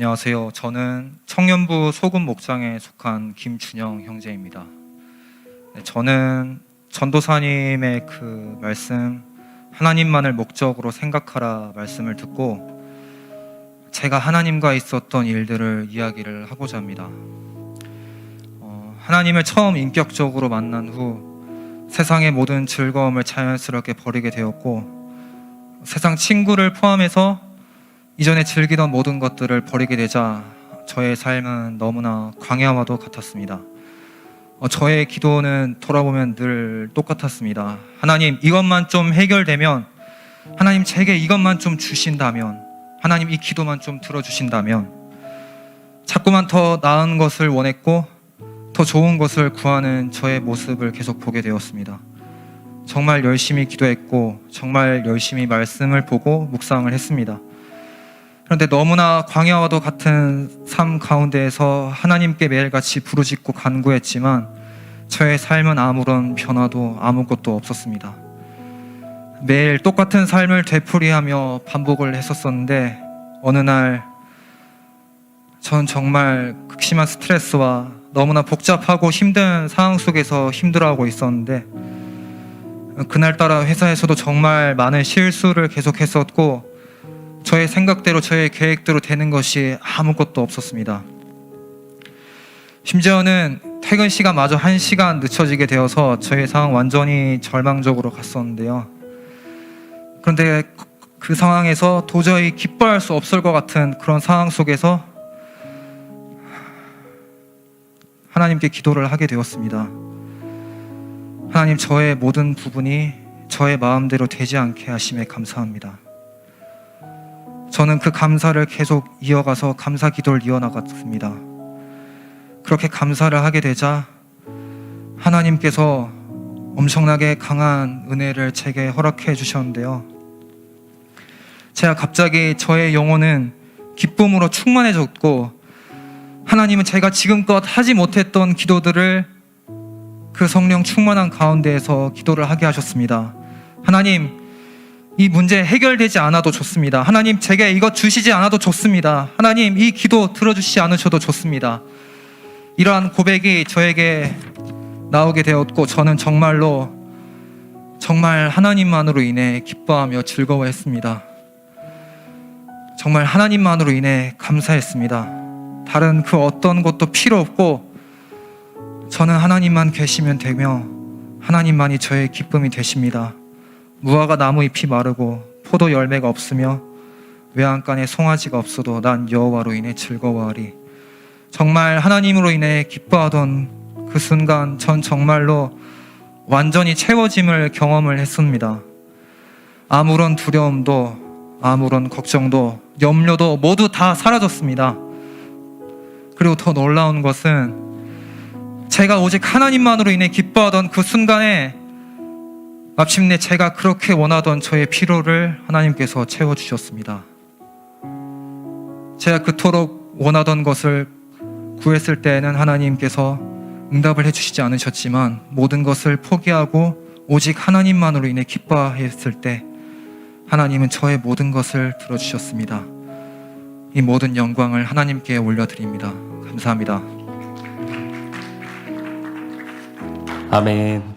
안녕하세요. 저는 청년부 소금 목장에 속한 김준영 형제입니다. 네, 저는 전도사님의 그 말씀 하나님만을 목적으로 생각하라 말씀을 듣고 제가 하나님과 있었던 일들을 이야기를 하고자 합니다. 어, 하나님을 처음 인격적으로 만난 후 세상의 모든 즐거움을 자연스럽게 버리게 되었고 세상 친구를 포함해서 이전에 즐기던 모든 것들을 버리게 되자 저의 삶은 너무나 광야와도 같았습니다. 어, 저의 기도는 돌아보면 늘 똑같았습니다. 하나님, 이것만 좀 해결되면, 하나님, 제게 이것만 좀 주신다면, 하나님, 이 기도만 좀 들어주신다면, 자꾸만 더 나은 것을 원했고, 더 좋은 것을 구하는 저의 모습을 계속 보게 되었습니다. 정말 열심히 기도했고, 정말 열심히 말씀을 보고 묵상을 했습니다. 그런데 너무나 광야와도 같은 삶 가운데에서 하나님께 매일같이 부르짖고 간구했지만 저의 삶은 아무런 변화도 아무것도 없었습니다. 매일 똑같은 삶을 되풀이하며 반복을 했었었는데 어느 날 전 정말 극심한 스트레스와 너무나 복잡하고 힘든 상황 속에서 힘들어하고 있었는데 그날따라 회사에서도 정말 많은 실수를 계속했었고 저의 생각대로 저의 계획대로 되는 것이 아무것도 없었습니다. 심지어는 퇴근 시간 마저 한 시간 늦춰지게 되어서 저의 상황 완전히 절망적으로 갔었는데요. 그런데 그- 그 상황에서 도저히 기뻐할 수 없을 것 같은 그런 상황 속에서 하나님께 기도를 하게 되었습니다. 하나님 저의 모든 부분이 저의 마음대로 되지 않게 하심에 감사합니다. 저는 그 감사를 계속 이어가서 감사 기도를 이어나갔습니다. 그렇게 감사를 하게 되자 하나님께서 엄청나게 강한 은혜를 제게 허락해 주셨는데요. 제가 갑자기 저의 영혼은 기쁨으로 충만해졌고 하나님은 제가 지금껏 하지 못했던 기도들을 그 성령 충만한 가운데에서 기도를 하게 하셨습니다. 하나님, 이 문제 해결되지 않아도 좋습니다. 하나님 제게 이것 주시지 않아도 좋습니다. 하나님 이 기도 들어주시지 않으셔도 좋습니다. 이러한 고백이 저에게 나오게 되었고 저는 정말로 정말 하나님만으로 인해 기뻐하며 즐거워했습니다. 정말 하나님만으로 인해 감사했습니다. 다른 그 어떤 것도 필요 없고 저는 하나님만 계시면 되며 하나님만이 저의 기쁨이 되십니다. 무화과 나무 잎이 마르고 포도 열매가 없으며 외양간에 송아지가 없어도 난 여호와로 인해 즐거워하리. 정말 하나님으로 인해 기뻐하던 그 순간 전 정말로 완전히 채워짐을 경험을 했습니다. 아무런 두려움도 아무런 걱정도 염려도 모두 다 사라졌습니다. 그리고 더 놀라운 것은 제가 오직 하나님만으로 인해 기뻐하던 그 순간에 마침내 제가 그렇게 원하던 저의 필요를 하나님께서 채워주셨습니다. 제가 그토록 원하던 것을 구했을 때에는 하나님께서 응답을 해주시지 않으셨지만 모든 것을 포기하고 오직 하나님만으로 인해 기뻐했을 때 하나님은 저의 모든 것을 들어주셨습니다. 이 모든 영광을 하나님께 올려드립니다. 감사합니다. 아멘.